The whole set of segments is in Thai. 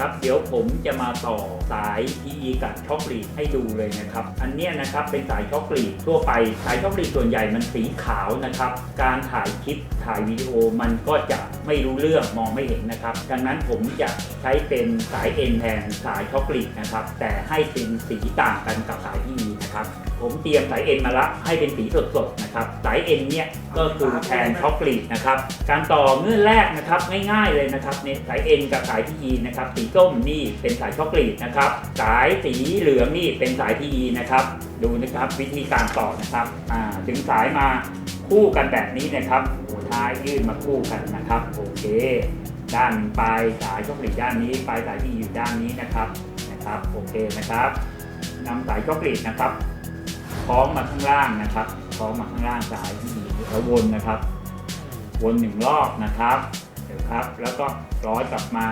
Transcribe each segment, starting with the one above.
ครับเดี๋ยวผมจะมาต่อสาย PE กับช็อกลีดให้ดูเลยนะครับ อันเนี้ยนะครับเป็นสายช็อกลีดทั่วไป สายช็อกลีดส่วนใหญ่มันสีขาวนะครับ การถ่ายคลิปถ่ายวิดีโอมันก็จะไม่รู้เรื่องมองไม่เห็นนะครับ ดังนั้นผมจะใช้เป็นสายเอ็นแทนสายช็อกลีดนะครับ แต่ให้เป็นสีต่างกันกับสาย PE นะครับ ผมเตรียมสายเอ็นมาละให้เป็นสีสดๆนะครับสายเอ็นเนี่ยก็คือแทนช็อคลีดนะครับการต่อเงื่อนแรกนะครับง่ายๆเลยนะครับเนี่ยสายเอ็นกับสาย PE นะครับสีส้มนี่เป็นสายช็อคลีดนะครับสายสีเหลืองนี่เป็นสาย PE นะครับดูนะครับวิธีการต่อนะครับอ่าดึงสายมาคู่กันแบบนี้นะครับหัวท้ายยื่นมาคู่กันนะครับโอเค ด้านปลายสายช็อคลีดด้านนี้ ปลายสาย PE อยู่ด้านนี้นะครับนะครับโอเคนะครับ นำสายช็อคลีดนะครับคล้องมาข้างล่างนะครับคล้องมาข้างล่างสายที่ดีแล้ววนนะครับ วนหนึ่งรอบนะครับเดี๋ยวครับ แล้วก็ร้อยกลับมา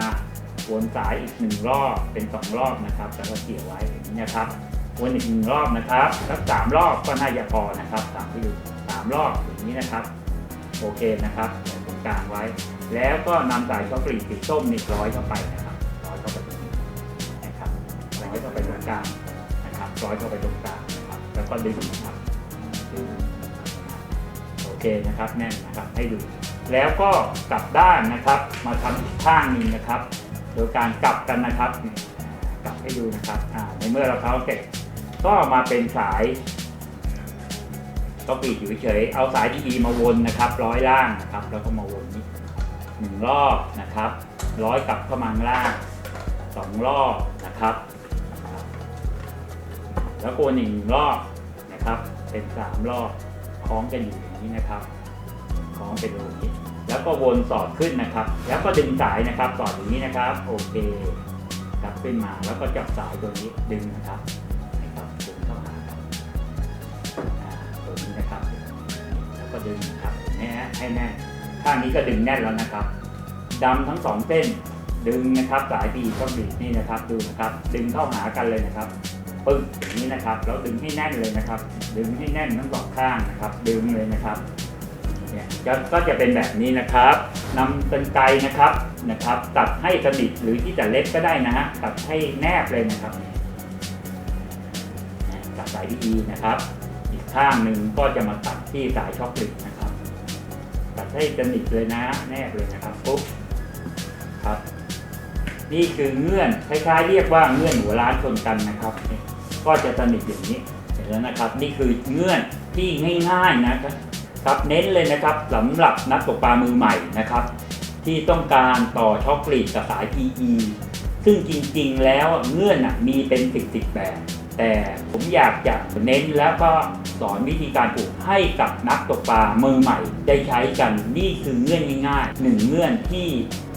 วนสายอีกหนึ่งรอบเป็นสองรอบนะครับแล้วก็เกี่ยวไว้อย่างนี้นะครับวนอีกหนึ่งรอบนะครับสักสามรอบก็น่าจะพอนะครับสามที่ดูสามรอบอย่างนี้นะครับ โอเคนะครับใส่ตรงกลางไว้ แล้วก็นำสายช็อกโกแลตสีส้มนี่ร้อยเข้าไปนะครับร้อยเข้าไปตรงนี้นะครับร้อยเข้าไปตรงกลาง ร้อยเข้าไปตรงกลางนะครับ แล้วก็ดึงนะครับดึงโอเคนะครับแน่นนะครับให้ดู แล้วก็กลับด้านนะครับ มาทำอีกข้างหนึงนะครับ โดยการกลับกันนะครับกลับให้ดูนะครับในเมื่อเราเท้าเสร็จก็มาเป็นสายก็ปีดอยู่เฉยเอาสายที่ดีมาวนนะครับ ร้อยล่างนะครับ แล้วก็มาวนนี้หนึ่งรอบนะครับ ร้อยกลับเข้ามาข้างล่างสองรอบนะครับ แล้วกวนอีกหนึ่งรอบนะครับ เป็นสามรอบคล้องกันอยู่อย่างนี้นะครับคล้องเป็นอย่างนี้ แล้วก็วนสอดขึ้นนะครับ แล้วก็ดึงสายนะครับสอดอย่างนี้นะครับ โอเคกลับขึ้นมาแล้วก็จับสายตัวนี้ดึงนะครับนะครับดึงเข้าหาครับตัวนี้นะครับ แล้วก็ดึงนะครับนไหมฮะให้แน่ข้างนี้ก็ดึงแน่นแล้วนะครับดำทั้งสองเส้นดึงนะครับสายปีก็บิดนี่นะครับดูนะครับ ดึงเข้าหากันเลยนะครับ ปึ้งอย่างนี้นะครับแล้วดึงให้แน่นเลยนะครับ ดึงให้แน่นทั้งสองข้างนะครับ ดึงเลยนะครับเนี่ยก็จะเป็นแบบนี้นะครับนำเป็นไกรนะครับนะครับ ตัดให้สนิทหรือที่จะเล็กก็ได้นะฮะตัดให้แนบเลยนะครับตัดสายดีๆนะครับ อีกข้างหนึ่งก็จะมาตัดที่สายช็อคลิตนะครับ ตัดให้สนิทเลยนะ แนบเลยนะครับปุ๊บครับ นี่คือเงื่อนคล้ายๆ เรียกว่าเงื่อนหัวล้านชนกันนะครับ ก็จะสนิทอย่างนี้เห็นแล้วนะครับ นี่คือเงื่อนที่ง่ายๆนะครับครับเน้นเลยนะครับสำหรับนักตกปลามือใหม่นะครับ ที่ต้องการต่อช็อกโกแลตกับสาย PE ซึ่งจริงๆแล้วเงื่อนมีเป็นสิบสิบแบบ แต่ผมอยากจะเน้นแล้วก็สอนวิธีการปลูกให้กับนักตกปลามือใหม่ ได้ใช้กันนี่คือเงื่อนง่ายๆหนึ่งเงื่อนที่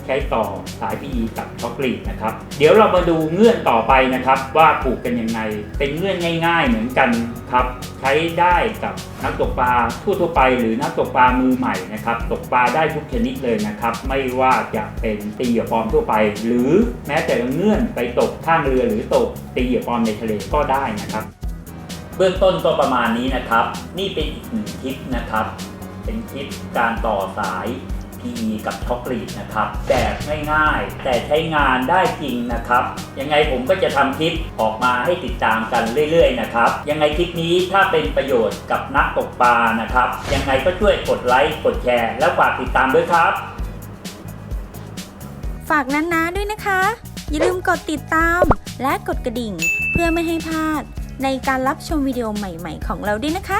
ใช้ต่อสาย PE กับช็อกโกแลตนะครับ เดี๋ยวเรามาดูเงื่อนต่อไปนะครับ ว่าปลูกกันยังไง เป็นเงื่อนง่าย ๆ เหมือนกันครับ ใช้ได้กับนักตกปลาทั่วๆไป หรือนักตกปลามือใหม่นะครับ ตกปลาได้ทุกชนิดเลยนะครับ ไม่ว่าจะเป็นตีเหยื่อปลอมทั่วไป หรือแม้แต่เงื่อนไปตกข้างเรือหรือตกตีเหยื่อปลอมในทะเลก็ได้นะครับ เบื้องต้นก็ประมาณนี้นะครับ นี่เป็นอีกหนึ่งคลิปนะครับ เป็นคลิปการต่อสาย PE กับช็อกโกแลตนะครับแบบง่ายๆ แต่ใช้งานได้จริงนะครับ ยังไงผมก็จะทำคลิปออกมาให้ติดตามกันเรื่อยๆนะครับ ยังไงคลิปนี้ถ้าเป็นประโยชน์กับนักตกปลานะครับ ยังไงก็ช่วยกดไลค์กดแชร์แล้วฝากติดตามด้วยครับ ฝากนั้นนะด้วยนะคะ อย่าลืมกดติดตามและกดกระดิ่ง เพื่อไม่ให้พลาดในการรับชมวิดีโอใหม่ ๆ ของเราด้วยนะคะ